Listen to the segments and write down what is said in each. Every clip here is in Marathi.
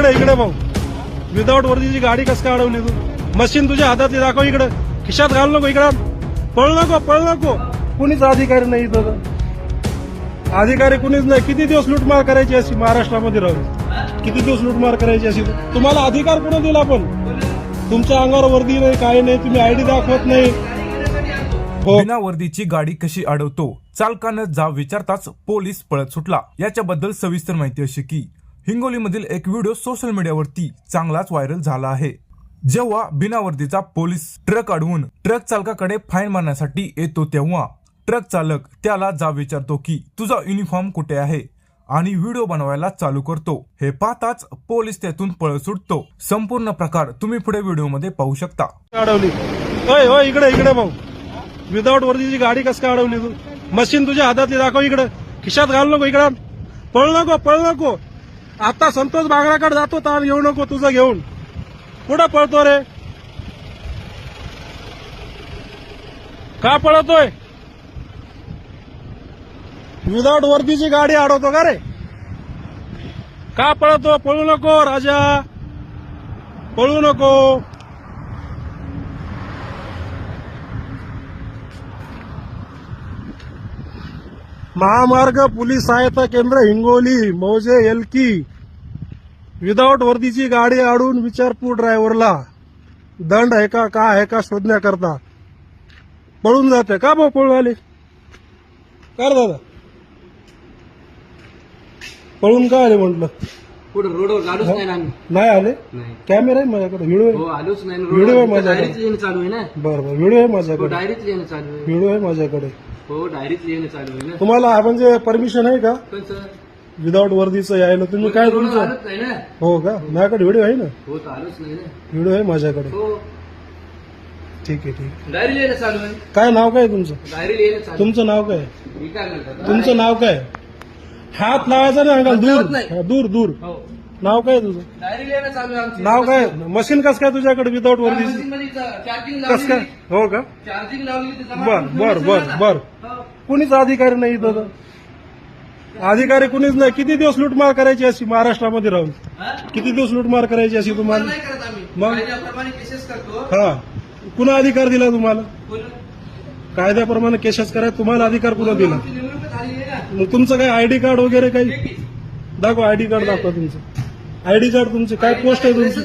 इकडे इकडे भाऊ. विदाऊट वर्दीची गाडी कसं काय अडवली तू? मशीन तुझ्या हातात दाखव इकडे. खिशात घाल नको इकडं. पळ नको पळ नको. कुणीच अधिकारी नाही इथं. अधिकारी कुणीच नाही. किती दिवस लूटमार करायची अशी महाराष्ट्रामध्ये राहून? किती दिवस लूटमार करायची अशी? तुम्हाला अधिकार कुणी दिला पण? तुमच्या अंगावर वर्दी नाही काही नाही तुम्ही आयडी दाखवत नाही. हो. बिना वर्दीची गाडी कशी अडवतो? चालकानं जा विचारताच पोलीस पळत सुटला. याच्याबद्दल सविस्तर माहिती अशी की हिंगोलीमधील एक व्हिडिओ सोशल मीडियावरती चांगलाच व्हायरल झाला आहे. जेव्हा बिना वर्दीचा पोलीस ट्रक अडवून ट्रक चालकाकडे फाईन मारण्यासाठी येतो तेव्हा ट्रक चालक त्याला जा विचारतो की तुझा युनिफॉर्म कुठे आहे? आणि व्हिडिओ बनवायला चालू करतो. हे पाहताच पोलीस त्यातून पळ सुटतो. संपूर्ण प्रकार तुम्ही पुढे व्हिडिओमध्ये पाहू शकता. अडवली. होय होय इकडे इकडे भाऊ. विदाऊट वर्दीची गाडी कसं काय अडवली तू? मशीन तुझ्या हातातली दाखव इकडे. खिशात घाल नको इकडे. पळ नको पळ नको. आता संतोष बागराकडे जातो ताण येऊ नको तुझं घेऊन. कुठं पळतो रे? का पळतोय? विदाउट वर्दीची गाडी अडवतो का रे? का पळतो? पळू नको राजा. पळू नको. महामार्ग पोलीस सहायता केंद्र हिंगोली मौजे एलकी. विदाऊट वर्दीची गाडी अडून विचारपूर ड्रायव्हरला दंड आहे का का आहे का शोधण्याकरता. पळून जाते. का भाऊ पळून आले कर दादा? पळून का आले म्हटलं? पुढे रोडवर आलोच नाही ना आम्ही. नाही आले? नाही. कॅमेरा आहे माझ्याकडे व्हिडिओ हो आहे आलोच नाही ना व्हिडिओ आहे रोडवर. माझ्याकडे. डायरीच लिहिणं चालू आहे ना. बरं बरं व्हिडिओ आहे हो माझ्याकडे डायरीच लिहिणं चालू आहे. व्हिडिओ आहे माझ्याकडे. हो डायरीच लिहिणं चालू आहे ना. तुम्हाला म्हणजे परमिशन आहे का? पण सर विदाऊट वर्दीचं यायला तुम्ही काय तुमचं? आलोच नाही ना. हो का? माझ्याकडे व्हिडिओ आहे ना? हो तर आलोच नाही ना. व्हिडिओ आहे माझ्याकडे. हो. ठीक आहे ठीक आहे. डायरी लिहिणं चालू आहे. काय नाव काय तुमचं? डायरी लिहिणं चालू तुमचं नाव काय आहे. मी काय म्हणतात तुमचं नाव काय हात लावायचा नाही अंकल दूर. हा, दूर दूर. हो. नाव काय तुझं? डायरी लिहिणं चालू आहे आमची. नाव काय? मशीन कस काय तुझ्याकडे विदाऊट चार्जिंग कस काय? लावली हो का? चार्जिंग लावली ते जमा बर बर बर बर. हो. कुणीच अधिकारी नाही इथं तर. अधिकारी कुणीच नाही. किती दिवस लूटमार करायची अशी महाराष्ट्रामध्ये राहून? हा? किती दिवस लूटमार करायची अशी तुम्हाला? नाही करत आम्ही. मग? कायद्याप्रमाणे केसेस करतो. हा. कुणा अधिकार दिला तुम्हाला. कायद्याप्रमाणे केसेस करायला तुम्हाला अधिकार कुणा दिला? आमची निवडणूक झालेली आहे ना. मग तुमचं काय आयडी कार्ड वगैरे काही. दाखवा आयडी कार्ड दाखवा तुमचं. आयडी कार्ड तुमचे काय पोस्ट आहे तुमची?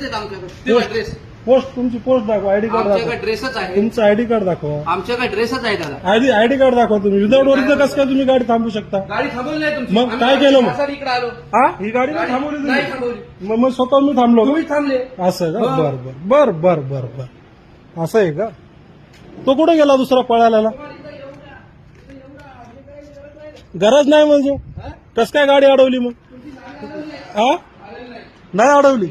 ड्रेस पोस्ट तुमची पोस्ट दाखवा आयडी कार्ड आमच्याकडे दाखवा. ड्रेसच आहे. तुमचं आयडी कार्ड दाखवा. आमच्याकडे ड्रेसच आहे दादा. आयडी आयडी कार्ड दाखवा तुम्ही. विदाऊट वरचं कसं काय तुम्ही गाडी थांबू शकता? गाडी थांबवली नाही तुमची. मग आम्ही काय केलं मग? इकडे आलो. हा? ही गाडी नाही थांबवली नाही तुम्ही थांबवली. मग मग स्वतः मी थांबलो. का? तुम्ही थांबले. असं का? हो. बर बर. बर बर बर बर. असं आहे का? तो कुठे गेला दुसरा पळायला? गरज नाही म्हणजे? कस काय गाडी अडवली मग? हा? नाही अडवली.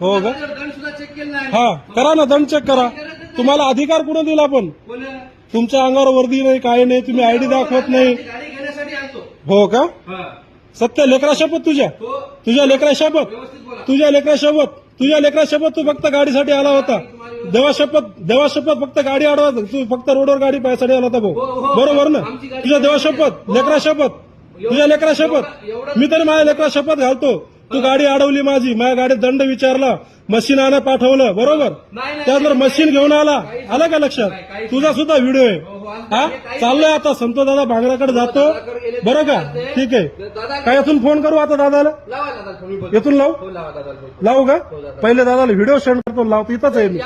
हो का? दंड सुद्धा चेक केलं नाही. हा करा ना दंड चेक करा. तुम्हाला अधिकार कुणा दिला पण तुमच्या अंगावर वर्दी नाही काही नाही तुम्ही आयडी दाखवत नाही. गाडी घेण्यासाठी आलतो. हो का? हा. सत्य लेकरा शपथ तुझ्या. हो. तुझ्या लेकरा शपथ. व्यवस्थित बोला. तुझ्या लेकरा शपथ. तुझ्या लेकरा शपथ तू फक्त गाडीसाठी आला होता. देवा शपथ देवा शपथ फक्त गाडी अडवा तू फक्त रोडवर गाडी पायासाठी आला होता भाऊ. हो, हो. बरोबर ना? तुझ्या देवा शपथ लेकरा शपथ. तुझ्या लेकरा शपथ. मी तरी माझ्या लेकरा शपथ घालतो. तू गाडी अडवली माझी. माझ्या गाडीत दंड विचारला. मशीन आणा पाठवलं. बरोबर? त्यानंतर मशीन घेऊन आला. आला का लक्षात? तुझा सुद्धा व्हिडिओ आहे. हो, हो, हा? चाललोय आता. संतो दादा भांगराकडे जातो बरं का. ठीक आहे. काय इथून फोन करू आता दादाला. येथून लावू? हो लावा का. पहिले दादाला व्हिडिओ सेंड करतो. लावतो. इथंच आहे मी.